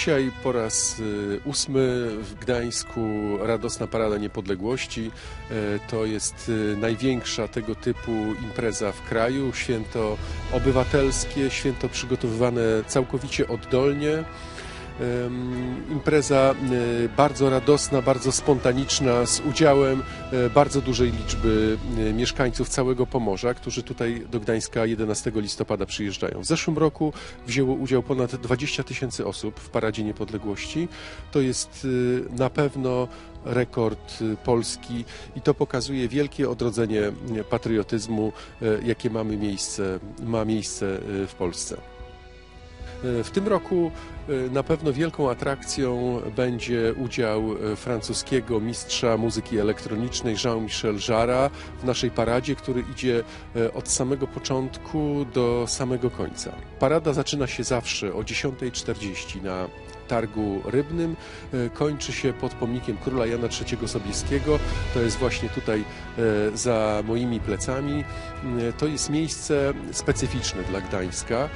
Dzisiaj po raz y, ósmy w Gdańsku Radosna Parada Niepodległości. E, to jest y, największa tego typu impreza w kraju. Święto obywatelskie, święto przygotowywane całkowicie oddolnie. Impreza y, bardzo radosna, bardzo spontaniczna, z udziałem e, bardzo dużej liczby y, mieszkańców całego Pomorza, którzy tutaj do Gdańska 11 listopada przyjeżdżają. W zeszłym roku wzięło udział ponad 20 tysięcy osób w Paradzie Niepodległości. To jest na pewno rekord Polski i to pokazuje wielkie odrodzenie patriotyzmu, e, jakie mamy miejsce, ma miejsce w Polsce. E, w tym roku e, na pewno wielką atrakcją będzie udział e, francuskiego mistrza muzyki elektronicznej Jean-Michel Jarre w naszej paradzie, który idzie od samego początku do samego końca. Parada zaczyna się zawsze o 10.40 na targu rybnym. Kończy się pod pomnikiem króla Jana III Sobieskiego. To jest właśnie tutaj za moimi plecami. To jest miejsce specyficzne dla Gdańska.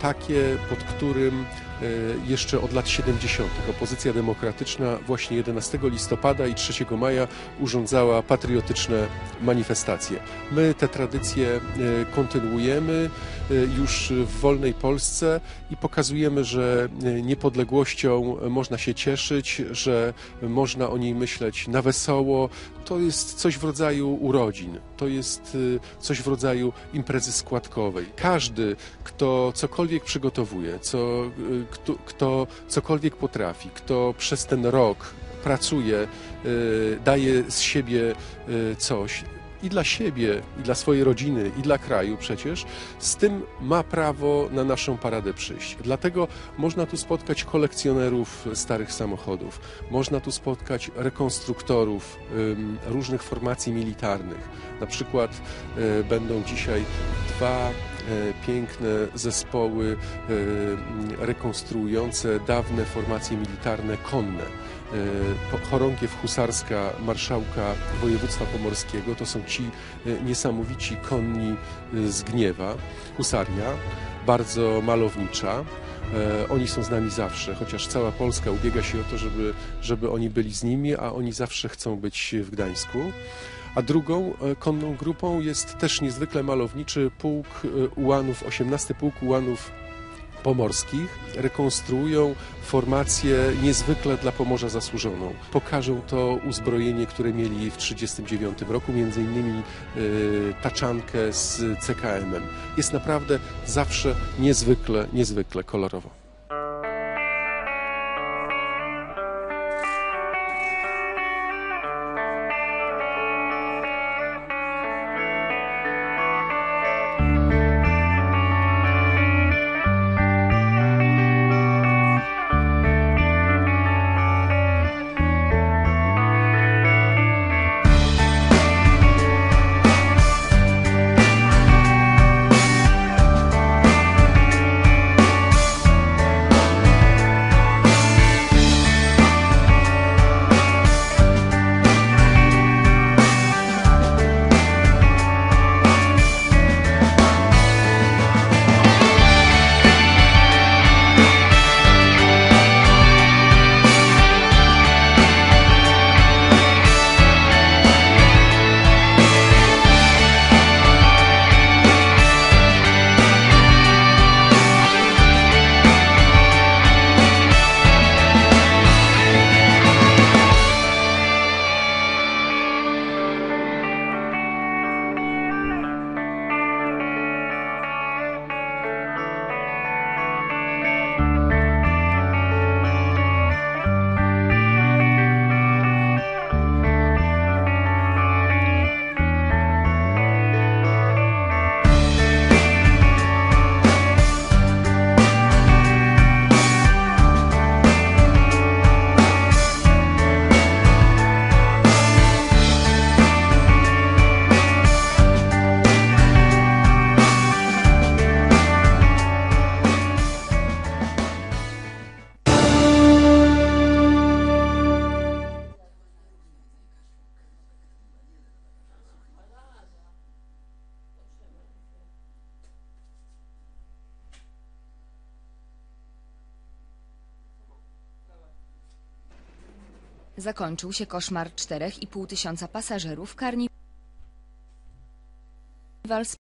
Takie, pod którym jeszcze od lat 70. opozycja demokratyczna właśnie 11 listopada i 3 maja urządzała patriotyczne manifestacje. My te tradycje kontynuujemy już w wolnej Polsce i pokazujemy, że niepodległością można się cieszyć, że można o niej myśleć na wesoło. To jest coś w rodzaju urodzin, to jest coś w rodzaju imprezy składkowej. Każdy, kto cokolwiek przygotowuje, co, y, kto, kto cokolwiek potrafi, kto przez ten rok pracuje, y, daje z siebie y, coś, i dla siebie, i dla swojej rodziny, i dla kraju przecież, z tym ma prawo na naszą paradę przyjść. Dlatego można tu spotkać kolekcjonerów starych samochodów, można tu spotkać rekonstruktorów różnych formacji militarnych. Na przykład będą dzisiaj dwa piękne zespoły e, rekonstruujące dawne formacje militarne konne. E, chorągiew husarska marszałka województwa pomorskiego to są ci niesamowici konni z Gniewa, husaria, bardzo malownicza. Oni są z nami zawsze, chociaż cała Polska ubiega się o to, żeby, żeby oni byli z nimi, a oni zawsze chcą być w Gdańsku a drugą e, konną grupą jest też niezwykle malowniczy pułk e, ułanów, 18 pułk ułanów pomorskich rekonstruują formację niezwykle dla Pomorza zasłużoną. Pokażą to uzbrojenie, które mieli w 1939 roku, między innymi y, taczankę z CKM-em. Jest naprawdę zawsze niezwykle, niezwykle kolorowo. Zakończył się koszmar 4,5 tysiąca pasażerów karniwal